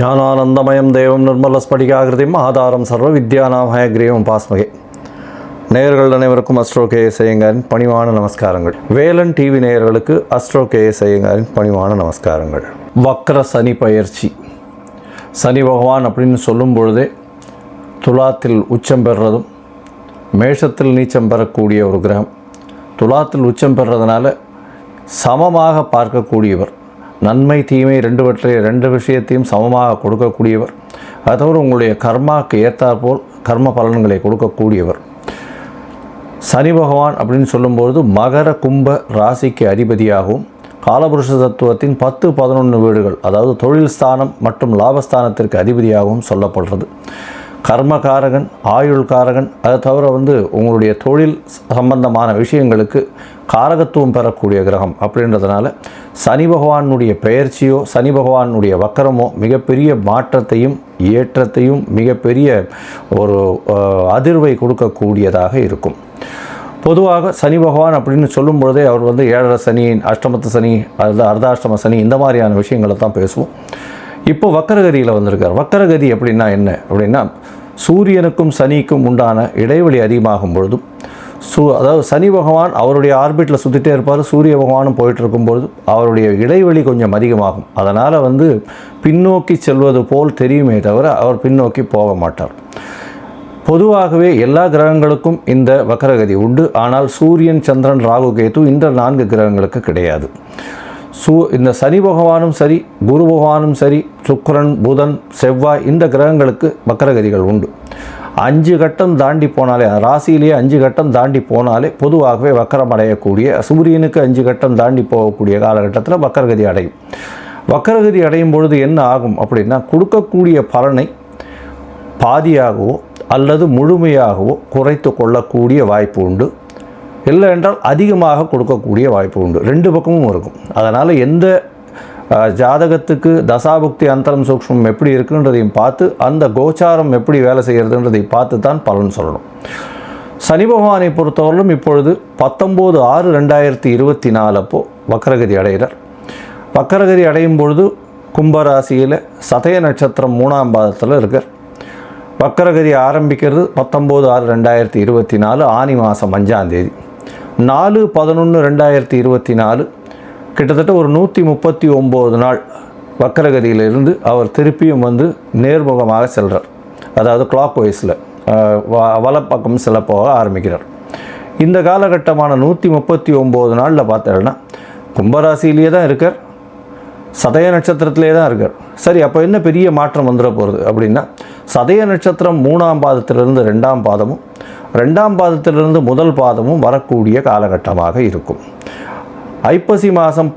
ஞானானந்தமயம் தேவம் நிர்மலஸ்படிகாகிருதியும் ஆதாரம் சர்வ வித்யானாமய கிரீவம் பாஸ்மகே. நேயர்கள் அனைவருக்கும் அஸ்ட்ரோ கே ஐயங்காரின் பணிவான நமஸ்காரங்கள். வேலன் டிவி நேயர்களுக்கு அஸ்ட்ரோ கே ஐயங்காரின் பணிவான நமஸ்காரங்கள். வக்ர சனி பயிற்சி. சனி பகவான் அப்படின்னு சொல்லும் பொழுதே துலாத்தில் உச்சம் பெறுறதும் மேஷத்தில் நீச்சம் பெறக்கூடிய ஒரு கிரகம். துலாத்தில் உச்சம் பெறுறதுனால சமமாக பார்க்கக்கூடியவர். நன்மை தீமை ரெண்டுவற்றை ரெண்டு விஷயத்தையும் சமமாக கொடுக்கக்கூடியவர். அது தவிர உங்களுடைய கர்மாவுக்கு ஏற்றாற்போல் கர்ம பலன்களை கொடுக்கக்கூடியவர். சனி பகவான் அப்படின்னு சொல்லும்பொழுது மகர கும்ப ராசிக்கு அதிபதியாகவும் காலபுருஷ தத்துவத்தின் பத்து பதினொன்று வீடுகள் அதாவது தொழில் ஸ்தானம் மற்றும் லாபஸ்தானத்திற்கு அதிபதியாகவும் சொல்லப்படுறது. கர்மகாரகன் ஆயுள் காரகன் அதை தவிர வந்து உங்களுடைய தொழில் சம்பந்தமான விஷயங்களுக்கு காரகத்துவம் பெறக்கூடிய கிரகம் அப்படின்றதுனால சனி பகவானுடைய பெயர்ச்சியோ சனி பகவானுடைய வக்கரமோ மிகப்பெரிய மாற்றத்தையும் ஏற்றத்தையும் மிகப்பெரிய ஒரு அதிர்வை கொடுக்கக்கூடியதாக இருக்கும். பொதுவாக சனி பகவான் அப்படின்னு சொல்லும் பொழுதே அவர் வந்து ஏழரை சனி அஷ்டமத்து சனி அல்லது அர்த்தாஷ்டம சனி இந்த மாதிரியான விஷயங்களை தான் பேசுவோம். இப்போ வக்கரகதியில் வந்திருக்கார். வக்கரகதி அப்படின்னா என்ன? அப்படின்னா சூரியனுக்கும் சனிக்கும் உண்டான இடைவெளி அதிகமாகும் பொழுதும் சூ அதாவது சனி பகவான் அவருடைய ஆர்பிட்டில் சுற்றிட்டே இருப்பார் சூரிய பகவானும் போயிட்டு இருக்கும்பொழுது அவருடைய இடைவெளி கொஞ்சம் அதிகமாகும். அதனால் வந்து பின்னோக்கி செல்வது போல் தெரியுமே தவிர அவர் பின்னோக்கி போக மாட்டார். பொதுவாகவே எல்லா கிரகங்களுக்கும் இந்த வக்கரகதி உண்டு. ஆனால் சூரியன் சந்திரன் ராகு கேது இந்த நான்கு கிரகங்களுக்கு கிடையாது. சூ இந்த சனி பகவானும் சரி குரு பகவானும் சரி சுக்கரன் புதன் செவ்வாய் இந்த கிரகங்களுக்கு வக்கரகதிகள் உண்டு. அஞ்சு கட்டம் தாண்டி போனாலே ராசியிலேயே அஞ்சு கட்டம் தாண்டி போனாலே பொதுவாகவே வக்கரம் அடையக்கூடிய சூரியனுக்கு அஞ்சு கட்டம் தாண்டி போகக்கூடிய காலகட்டத்தில் வக்கரகதி அடையும். வக்கரகதி அடையும் பொழுது என்ன ஆகும் அப்படின்னா கொடுக்கக்கூடிய பலனை பாதியாகவோ அல்லது முழுமையாகவோ குறைத்து கொள்ளக்கூடிய வாய்ப்பு உண்டு. இல்லை என்றால் அதிகமாக கொடுக்கக்கூடிய வாய்ப்பு உண்டு. ரெண்டு பக்கமும் இருக்கும். அதனால் எந்த ஜாதகத்துக்கு தசாபுக்தி அந்தரம் சூக்ஷ்மம் எப்படி இருக்குன்றதையும் பார்த்து அந்த கோச்சாரம் எப்படி வேலை செய்கிறதுன்றதை பார்த்து தான் பலன் சொல்லணும். சனி பகவானை பொறுத்தவரையிலும் இப்பொழுது பத்தொம்போது ஆறு ரெண்டாயிரத்தி இருபத்தி நாலு அப்போது வக்கரகதி அடைகிறார். வக்கரகதி அடையும் பொழுது கும்பராசியில் சதய நட்சத்திரம் மூணாம் பாதத்தில் இருக்கார். வக்கரகதி ஆரம்பிக்கிறது பத்தொம்போது ஆறு ரெண்டாயிரத்தி இருபத்தி நாலு ஆனி மாதம் அஞ்சாந்தேதி நாலு பதினொன்று ரெண்டாயிரத்தி இருபத்தி நாலு. கிட்டத்தட்ட ஒரு நூற்றி முப்பத்தி ஒம்பது நாள் வக்கரகதியிலிருந்து அவர் திருப்பியும் வந்து நேர்முகமாக செல்கிறார் அதாவது கிளாக் வைஸில் வலப்பக்கம் செல்ல போக ஆரம்பிக்கிறார். இந்த காலகட்டமான நூற்றி முப்பத்தி ஒம்பது நாளில் பார்த்தேன்னா கும்பராசியிலேயே தான் இருக்கார். சதய நட்சத்திரத்திலே தான் இருக்கார். சரி அப்போ என்ன பெரிய மாற்றம் வந்துட போகிறது அப்படின்னா சதய நட்சத்திரம் மூணாம் பாதத்திலிருந்து ரெண்டாம் பாதமும் ரெண்டாம் பாதத்திலிருந்து முதல் பாதமும் வரக்கூடிய காலகட்டமாக இருக்கும். ஐப்பசி மாதம்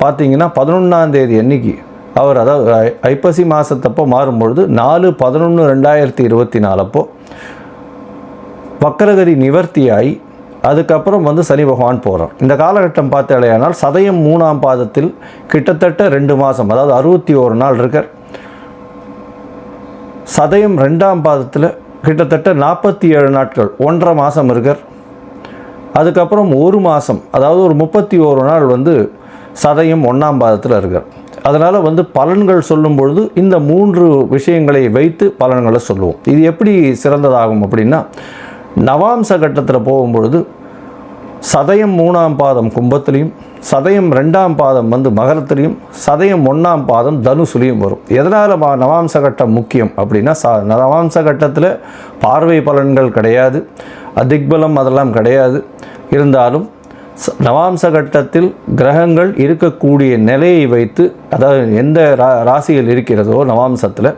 பார்த்திங்கன்னா பதினொன்றாம் தேதி அன்னைக்கு அவர் அதாவது ஐ- ஐப்பசி மாதத்தப்போ மாறும்பொழுது நாலு பதினொன்று ரெண்டாயிரத்தி இருபத்தி நாலப்போ வக்கரகதி நிவர்த்தியாகி அதுக்கப்புறம் வந்து சனி பகவான் போகிறார் இந்த காலகட்டம் பார்த்தாலேயானால் சதயம் மூணாம் பாதத்தில் கிட்டத்தட்ட ரெண்டு மாதம் அதாவது அறுபத்தி ஓரு நாள் இருக்கார். சதயம் ரெண்டாம் பாதத்தில் கிட்டத்தட்ட நாற்பத்தி ஏழு நாட்கள் ஒன்றரை மாதம் இருக்கார். அதுக்கப்புறம் ஒரு மாதம் அதாவது ஒரு முப்பத்தி ஓரு நாள் வந்து சதயம் ஒன்றாம் பாதத்தில் இருக்கார். அதனால் வந்து பலன்கள் சொல்லும் பொழுது இந்த மூன்று விஷயங்களை வைத்து பலன்களை சொல்லுவோம். இது எப்படி சிறந்ததாகும் அப்படின்னா நவாம்ச கட்டத்தில் போகும்பொழுது சதயம் மூணாம் பாதம் கும்பத்திலையும் சதயம் ரெண்டாம் பாதம் வந்து மகரத்திலையும் சதயம் ஒன்றாம் பாதம் தனுசுலையும் வரும். எதனால் நவாம்ச கட்டம் முக்கியம் அப்படின்னா ச நவாம்ச கட்டத்தில் பார்வை பலன்கள் கிடையாது அதிக்பலம் அதெல்லாம் கிடையாது. இருந்தாலும் நவாம்ச கட்டத்தில் கிரகங்கள் இருக்கக்கூடிய நிலையை வைத்து அதாவது எந்த ரா ராசியில் இருக்கிறதோ நவாம்சத்தில்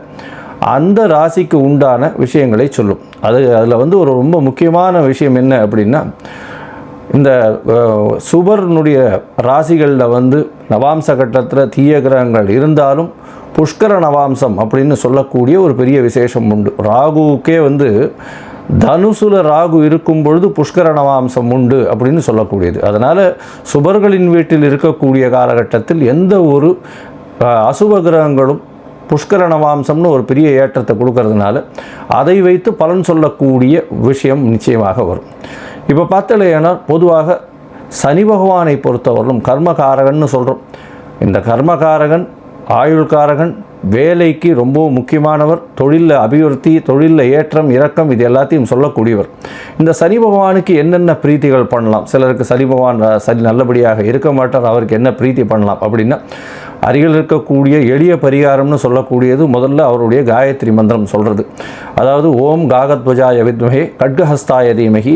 அந்த ராசிக்கு உண்டான விஷயங்களை சொல்லும். அது அதில் வந்து ஒரு ரொம்ப முக்கியமான விஷயம் என்ன அப்படின்னா இந்த சுபர்னுடைய ராசிகளில் வந்து நவாம்ச கட்டத்தில் தீய கிரகங்கள் இருந்தாலும் புஷ்கர நவாம்சம் அப்படின்னு சொல்லக்கூடிய ஒரு பெரிய விசேஷம் உண்டு. ராகுவுக்கே வந்து தனுசுல ராகு இருக்கும் பொழுது புஷ்கர நவாம்சம் உண்டு அப்படின்னு சொல்லக்கூடியது. அதனால் சுபர்களின் வீட்டில் இருக்கக்கூடிய காலகட்டத்தில் எந்த ஒரு அசுப கிரகங்களும் புஷ்கர நவாம்சம்னு ஒரு பெரிய ஏற்றத்தை கொடுக்கறதுனால அதை வைத்து பலன் சொல்லக்கூடிய விஷயம் நிச்சயமாக வரும். இப்போ பார்த்தலையானால் பொதுவாக சனி பகவானை பொறுத்தவரையிலும் கர்மகாரகன்னு சொல்கிறோம் இந்த கர்மகாரகன் ஆயுள்காரகன் வேலைக்கு ரொம்ப முக்கியமானவர் தொழிலில் அபிவிருத்தி தொழிலில் ஏற்றம் இறக்கம் இது எல்லாத்தையும் சொல்லக்கூடியவர். இந்த சனி பகவானுக்கு என்னென்ன பிரீத்திகள் பண்ணலாம்? சிலருக்கு சனி பகவான் சனி நல்லபடியாக இருக்க மாட்டார் அவருக்கு என்ன பிரீத்தி பண்ணலாம் அப்படின்னா அருகில் இருக்கக்கூடிய எளிய பரிகாரம்னு சொல்லக்கூடியது முதல்ல அவருடைய காயத்ரி மந்திரம் சொல்கிறது அதாவது ஓம் காகத்வஜாய வித்மகே கட்கஹஸ்தாய தீமகி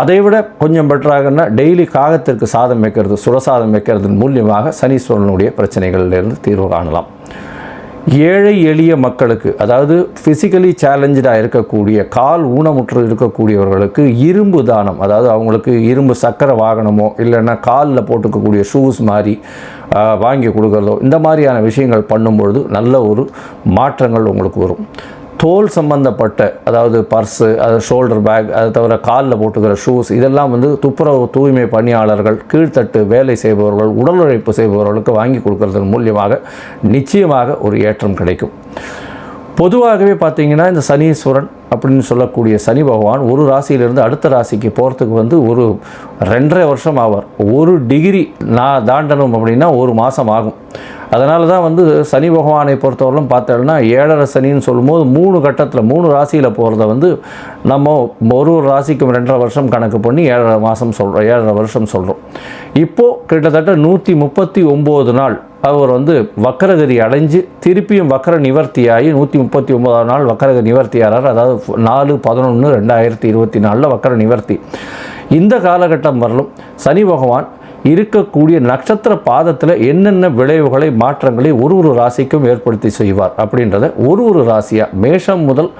அதை விட கொஞ்சம் பெட்டராகனா டெய்லி காகத்திற்கு சாதம் வைக்கிறது சுரசாதம் வைக்கிறதன் மூலியமாக சனீஸ்வரனுடைய பிரச்சனைகளிலிருந்து தீர்வு காணலாம். ஏழை எளிய மக்களுக்கு அதாவது ஃபிசிக்கலி சேலஞ்சடாக இருக்கக்கூடிய கால் ஊனமுற்று இருக்கக்கூடியவர்களுக்கு இரும்பு தானம் அதாவது அவங்களுக்கு இரும்பு சக்கர வாகனமோ இல்லைன்னா காலில் போட்டுக்கக்கூடிய ஷூஸ் மாதிரி வாங்கி கொடுக்குறதோ இந்த மாதிரியான விஷயங்கள் பண்ணும்பொழுது நல்ல ஒரு மாற்றங்கள் உங்களுக்கு வரும். தோல் சம்பந்தப்பட்ட அதாவது பர்ஸு அது ஷோல்டர் பேக் அதை தவிர காலில் போட்டுக்கிற ஷூஸ் இதெல்லாம் வந்து துப்புரவு தூய்மை பணியாளர்கள் கீழ்த்தட்டு வேலை செய்பவர்கள் உடல் உழைப்பு செய்பவர்களுக்கு வாங்கி கொடுக்கறதன் மூலியமாக நிச்சயமாக ஒரு ஏற்றம் கிடைக்கும். பொதுவாகவே பார்த்தீங்கன்னா இந்த சனீஸ்வரன் அப்படின்னு சொல்லக்கூடிய சனி பகவான் ஒரு ராசியிலிருந்து அடுத்த ராசிக்கு போகிறதுக்கு வந்து ஒரு ரெண்டரை வருஷம் ஆவார். ஒரு டிகிரி நான் தாண்டணும் அப்படின்னா ஒரு மாதம் ஆகும். அதனால தான் வந்து சனி பகவானை பொறுத்தவரையிலும் பார்த்தோம்னா ஏழரை சனின்னு சொல்லும்போது மூணு கட்டத்தில் மூணு ராசியில் போகிறத வந்து நம்ம ஒரு ஒரு ராசிக்கும் ரெண்டரை வருஷம் கணக்கு பண்ணி ஏழரை மாதம் சொல்கிறோம் ஏழரை வருஷம் சொல்கிறோம் இப்போது கிட்டத்தட்ட நூற்றி முப்பத்தி ஒம்பது நாள் அவர் வந்து வக்கரகதி அடைஞ்சு திருப்பியும் வக்கர நிவர்த்தியாகி நூற்றி முப்பத்தி ஒன்பதாம் நாள் வக்கரகதி நிவர்த்தியாகிறார். அதாவது நாலு பதினொன்று ரெண்டாயிரத்தி இருபத்தி நாலில் வக்கர நிவர்த்தி. இந்த காலகட்டம் வரலும் சனி பகவான் இருக்கக்கூடிய நட்சத்திர பாதத்தில் என்னென்ன விளைவுகளை மாற்றங்களை ஒரு ஒரு ராசிக்கும் ஏற்படுத்தி செய்வார் அப்படின்றத ஒரு ஒரு ராசியாக மேஷம் முதல்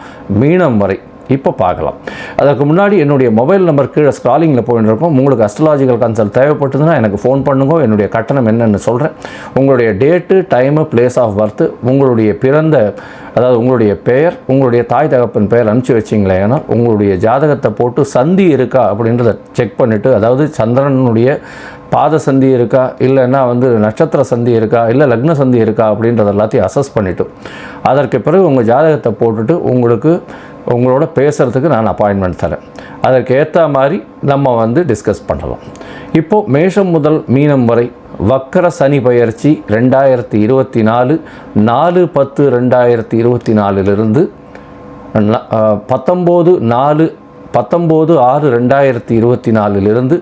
மீனம் வரை இப்போ பார்க்கலாம். அதற்கு முன்னாடி என்னுடைய மொபைல் நம்பர் கீழே ஸ்க்ராலிங்கில் போயிட்டுருக்கோம் உங்களுக்கு அஸ்ட்ராலாஜிக்கல் கன்சல்ட் தேவைப்பட்டதுன்னா எனக்கு ஃபோன் பண்ணுங்க. என்னுடைய கட்டணம் என்னென்னு சொல்கிறேன் உங்களுடைய date time place of birth உங்களுடைய பிறந்த அதாவது உங்களுடைய பெயர் உங்களுடைய தாய் தகப்பன் பெயர் அனுப்பிச்சி வச்சிங்களே ஏன்னா உங்களுடைய ஜாதகத்தை போட்டு சந்தி இருக்கா அப்படின்றத செக் பண்ணிவிட்டு அதாவது சந்திரனுடைய பாத சந்தி இருக்கா? இல்லைன்னா வந்து நட்சத்திர சந்தி இருக்கா? இல்லை லக்ன சந்தி இருக்கா? அப்படின்றத எல்லாத்தையும் அசஸ் பண்ணிவிட்டு அதற்கு பிறகு உங்கள் ஜாதகத்தை போட்டுட்டு உங்களுக்கு உங்களோட பேசுகிறதுக்கு நான் அப்பாயின்மெண்ட் தரேன். அதற்கு ஏற்ற மாதிரி நம்ம வந்து டிஸ்கஸ் பண்ணலாம். இப்போது மேஷம் முதல் மீனம் வரை வக்கர சனி பயிற்சி ரெண்டாயிரத்தி இருபத்தி நாலு நாலு பத்து ரெண்டாயிரத்தி இருபத்தி நாலுலேருந்து பத்தொம்போது நாலு பத்தொம்போது ஆறு ரெண்டாயிரத்தி இருபத்தி நாலுலேருந்து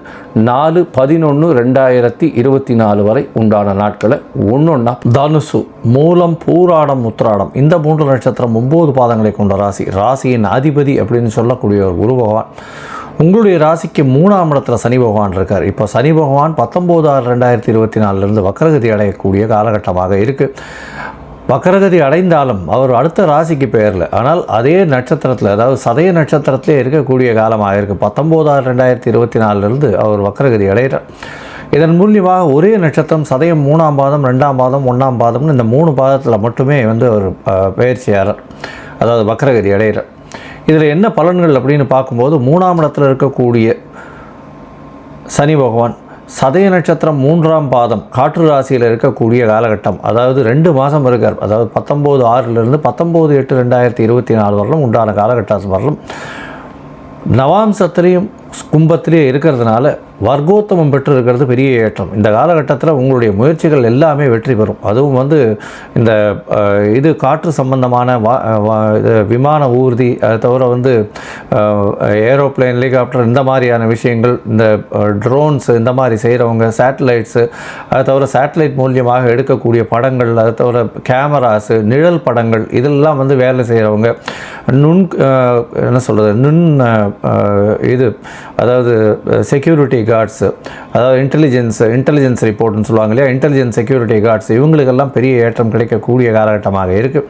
நாலு பதினொன்று ரெண்டாயிரத்தி இருபத்தி நாலு வரை உண்டான நாட்களை ஒன்றொன்னா தனுசு மூலம் பூராடம் உத்திராடம் இந்த மூன்று நட்சத்திரம் ஒம்பது பாதங்களை கொண்ட ராசி. ராசியின் அதிபதி அப்படின்னு சொல்லக்கூடிய ஒரு குரு பகவான். உங்களுடைய ராசிக்கு மூணாம் இடத்துல சனி பகவான் இருக்கார். இப்போ சனி பகவான் பத்தொம்போது ஆறு ரெண்டாயிரத்தி இருபத்தி நாலுலேருந்து வக்கரகதி அடையக்கூடிய காலகட்டமாக இருக்குது வக்கரகதி அடைந்தாலும் அவர் அடுத்த ராசிக்கு பெயரில். ஆனால் அதே நட்சத்திரத்தில் அதாவது சதய நட்சத்திரத்திலே இருக்கக்கூடிய காலமாக இருக்குது பத்தொம்போது ரெண்டாயிரத்தி இருபத்தி நாலுலேருந்து அவர் வக்கரகதி அடைகிறார். இதன் மூலியமாக ஒரே நட்சத்திரம் சதயம் மூணாம் பாதம் ரெண்டாம் பாதம் ஒன்றாம் பாதம்னு இந்த மூணு பாதத்தில் மட்டுமே வந்து அவர் அஹ், பயிற்சியாளர் அதாவது வக்கரகதி அடைகிறார். இதில் என்ன பலன்கள் அப்படின்னு பார்க்கும்போது மூணாம் இடத்துல இருக்கக்கூடிய சனி பகவான் சதய நட்சத்திரம் மூன்றாம் பாதம் காற்று ராசியில் இருக்கக்கூடிய காலகட்டம். அதாவது ரெண்டு மாதம் இருக்கார். அதாவது பத்தொம்போது ஆறிலிருந்து பத்தொம்போது எட்டு ரெண்டாயிரத்தி இருபத்தி நாலு வரலும் உண்டான காலகட்டம் வரலும். நவாம்சத்திலையும் கும்பத்திலேயே இருக்கிறதுனால வர்க்கோத்தமம் பெற்றிருக்கிறது பெரிய ஏற்றம். இந்த காலகட்டத்தில் உங்களுடைய முயற்சிகள் எல்லாமே வெற்றி பெறும். அதுவும் வந்து இந்த இது காற்று சம்பந்தமான வா வா- இது விமான ஊர்தி அதை தவிர வந்து ஏரோப்ளேன் ஹெலிகாப்டர் இந்த மாதிரியான விஷயங்கள் இந்த ட்ரோன்ஸ் இந்த மாதிரி செய்கிறவங்க சேட்டலைட்ஸு அதை தவிர சேட்டலைட் மூலியமாக எடுக்கக்கூடிய படங்கள் அதை தவிர கேமராஸு நிழல் படங்கள் இதெல்லாம் வந்து வேலை செய்கிறவங்க நுண் என்ன சொல்கிறது நுண் இது அதாவது செக்யூரிட்டி கார்ட்ஸு அதாவது இன்டெலிஜென்ஸ் இன்டெலிஜென்ஸ் ரிப்போர்ட்னு சொல்லுவாங்க இல்லையா? இன்டெலிஜென்ஸ் செக்யூரிட்டி கார்ட்ஸ் இவங்களுக்கெல்லாம் பெரிய ஏற்றம் கிடைக்கக்கூடிய காலகட்டமாக இருக்குது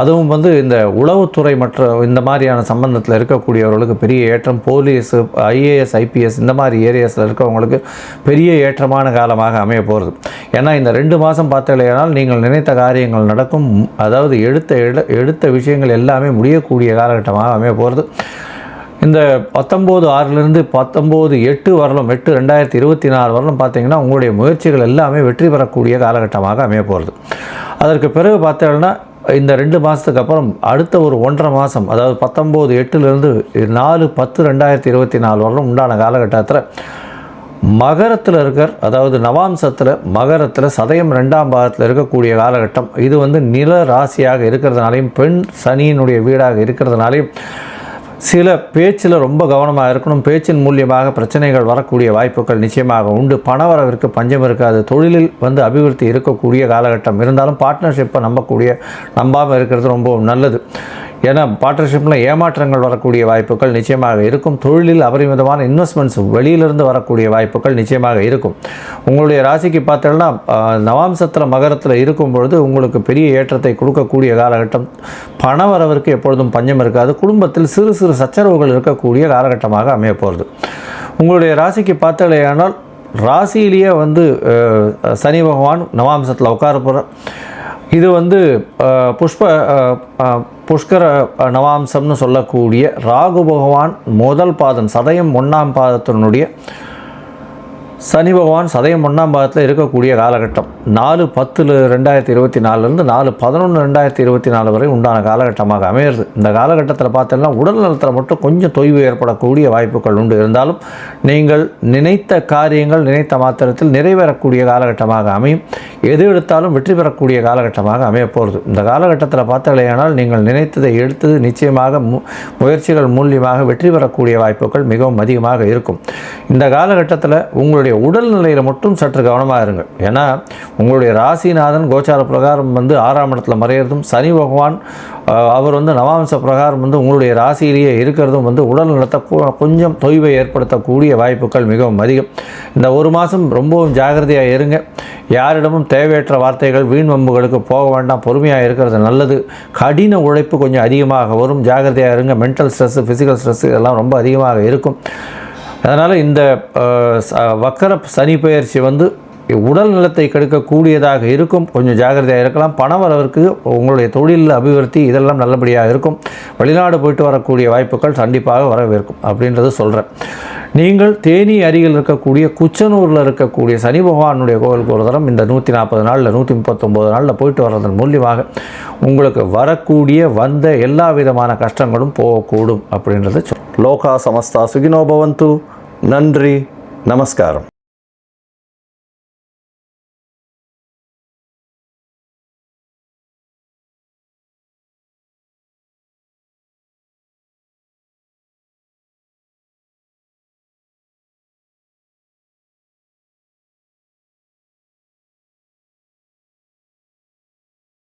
அதுவும் வந்து இந்த உளவுத்துறை மற்ற இந்த மாதிரியான சம்பந்தத்தில் இருக்கக்கூடியவர்களுக்கு பெரிய ஏற்றம் போலீஸு ஐஏஎஸ் ஐபிஎஸ் இந்த மாதிரி ஏரியாஸில் இருக்கவங்களுக்கு பெரிய ஏற்றமான காலமாக அமைய போகிறது ஏன்னா இந்த ரெண்டு மாதம் பார்த்தீங்கன்னா நீங்கள் நினைத்த காரியங்கள் நடக்கும். அதாவது எடுத்த எடுத்த விஷயங்கள் எல்லாமே முடியக்கூடிய காலகட்டமாக அமைய போகிறது இந்த பத்தொம்போது ஆறுலேருந்து பத்தொம்போது எட்டு வரலும் எட்டு ரெண்டாயிரத்தி இருபத்தி நாலு வரலும் பார்த்திங்கன்னா உங்களுடைய முயற்சிகள் எல்லாமே வெற்றி பெறக்கூடிய காலகட்டமாக அமைய போகிறது அதற்கு பிறகு பார்த்தீங்கன்னா இந்த ரெண்டு மாதத்துக்கு அப்புறம் அடுத்த ஒரு ஒன்றரை மாதம் அதாவது பத்தொம்போது எட்டுலேருந்து நாலு பத்து ரெண்டாயிரத்தி இருபத்தி நாலு வரலும் உண்டான காலகட்டத்தில் மகரத்தில் இருக்கிற அதாவது நவாம்சத்தில் மகரத்தில் சதயம் ரெண்டாம் பாகத்தில் இருக்கக்கூடிய காலகட்டம். இது வந்து நில ராசியாக இருக்கிறதுனாலையும் பெண் சனியினுடைய வீடாக இருக்கிறதுனாலையும் சில பேச்சில் ரொம்ப கவனமாக இருக்கணும். பேச்சின் மூலியமாக பிரச்சனைகள் வரக்கூடிய வாய்ப்புகள் நிச்சயமாக உண்டு. பணவரவிற்கு பஞ்சம் இருக்காது. தொழிலில் வந்து அபிவிருத்தி இருக்கக்கூடிய காலகட்டம். இருந்தாலும் பார்ட்னர்ஷிப்பை நம்பக்கூடிய நம்பாமல் இருக்கிறது ரொம்பவும் நல்லது. ஏன்னா பார்ட்னர்ஷிப்பில் ஏமாற்றங்கள் வரக்கூடிய வாய்ப்புகள் நிச்சயமாக இருக்கும். தொழிலில் அபரிமிதமான இன்வெஸ்ட்மெண்ட்ஸ் வெளியிலிருந்து வரக்கூடிய வாய்ப்புகள் நிச்சயமாக இருக்கும். உங்களுடைய ராசிக்கு பார்த்தோம்னா நவாம்சத்தில் மகரத்தில் இருக்கும் பொழுது உங்களுக்கு பெரிய ஏற்றத்தை கொடுக்கக்கூடிய காலகட்டம். பணவரவிற்கு எப்பொழுதும் பஞ்சம் இருக்காது. குடும்பத்தில் சிறு சிறு சச்சரவுகள் இருக்கக்கூடிய காலகட்டமாக அமைய போகிறது உங்களுடைய ராசிக்கு பார்த்தாலேயானால் ராசியிலேயே வந்து சனி பகவான் நவாம்சத்தில் உட்கார போகிற இது வந்து புஷ்ப புஷ்கர நவாம்சம்னு சொல்லக்கூடிய ராகு பகவான் முதல் பாதம் சதயம் ஒன்றாம் பாதத்தினுடைய சனி பகவான் சதயம் ஒன்றாம் பாகத்தில் இருக்கக்கூடிய காலகட்டம். நாலு பத்தில் ரெண்டாயிரத்தி இருபத்தி நாலுலேருந்து நாலு பதினொன்று ரெண்டாயிரத்தி இருபத்தி நாலு வரை உண்டான காலகட்டமாக அமையிறது. இந்த காலகட்டத்தில் பார்த்தோம்னா உடல் நலத்தில் மட்டும் கொஞ்சம் தொய்வு ஏற்படக்கூடிய வாய்ப்புகள் உண்டு. இருந்தாலும் நீங்கள் நினைத்த காரியங்கள் நினைத்த மாத்திரத்தில் நிறைவேறக்கூடிய காலகட்டமாக அமையும். எது எடுத்தாலும் வெற்றி பெறக்கூடிய காலகட்டமாக அமையப்போகிறது இந்த காலகட்டத்தில் பார்த்தீங்களேயானால் நீங்கள் நினைத்ததை எடுத்தது நிச்சயமாக மு முயற்சிகள் மூலியமாக வெற்றி பெறக்கூடிய வாய்ப்புகள் மிகவும் அதிகமாக இருக்கும். இந்த காலகட்டத்தில் உங்களுடைய உடல்நிலையில் மட்டும் சற்று கவனமாக இருங்க ஏன்னா உங்களுடைய ராசிநாதன் கோச்சார பிரகாரம் வந்து ஆறாம் இடத்துல மறையிறதும் சனி பகவான் அவர் வந்து நவாம்ச பிரகாரம் வந்து உங்களுடைய ராசியிலேயே இருக்கிறதும் வந்து உடல் நலத்தை கொஞ்சம் தொய்வை ஏற்படுத்தக்கூடிய வாய்ப்புகள் மிகவும் அதிகம். இந்த ஒரு மாதம் ரொம்பவும் ஜாகிரதையாக இருங்க. யாரிடமும் தேவையற்ற வார்த்தைகள் வீண் வம்புகளுக்கு போக வேண்டாம். பொறுமையாக இருக்கிறது நல்லது. கடின உழைப்பு கொஞ்சம் அதிகமாக வரும். ஜாகிரதையாக இருங்க. மென்டல் ஸ்ட்ரெஸ்ஸு ஃபிசிக்கல் ஸ்ட்ரெஸ்ஸு இதெல்லாம் ரொம்ப அதிகமாக இருக்கும். அதனால் இந்த வக்கர சனி பெயர்ச்சி வந்து உடல் நலத்தை கெடுக்கக்கூடியதாக இருக்கும். கொஞ்சம் ஜாகிரதையாக இருக்கலாம். பணவரவிற்கு உங்களுடைய தொழிலில் அபிவிருத்தி இதெல்லாம் நல்லபடியாக இருக்கும். வெளிநாடு போயிட்டு வரக்கூடிய வாய்ப்புகள் கண்டிப்பாக வரவேற்கும் அப்படின்றது சொல்கிறேன் நீங்கள் தேனி அருகில் இருக்கக்கூடிய குச்சனூரில் இருக்கக்கூடிய சனி பகவானுடைய கோவிலுக்கு ஒரு தரம் இந்த நூற்றி நாற்பது நாளில் நூற்றி முப்பத்தொம்போது நாளில் போயிட்டு வர்றதன் மூலியமாக உங்களுக்கு வரக்கூடிய வந்த எல்லா விதமான கஷ்டங்களும் போகக்கூடும் அப்படின்றத சொல் லோகா சமஸ்தா சுகினோ பவந்து நன்றி நமஸ்காரம்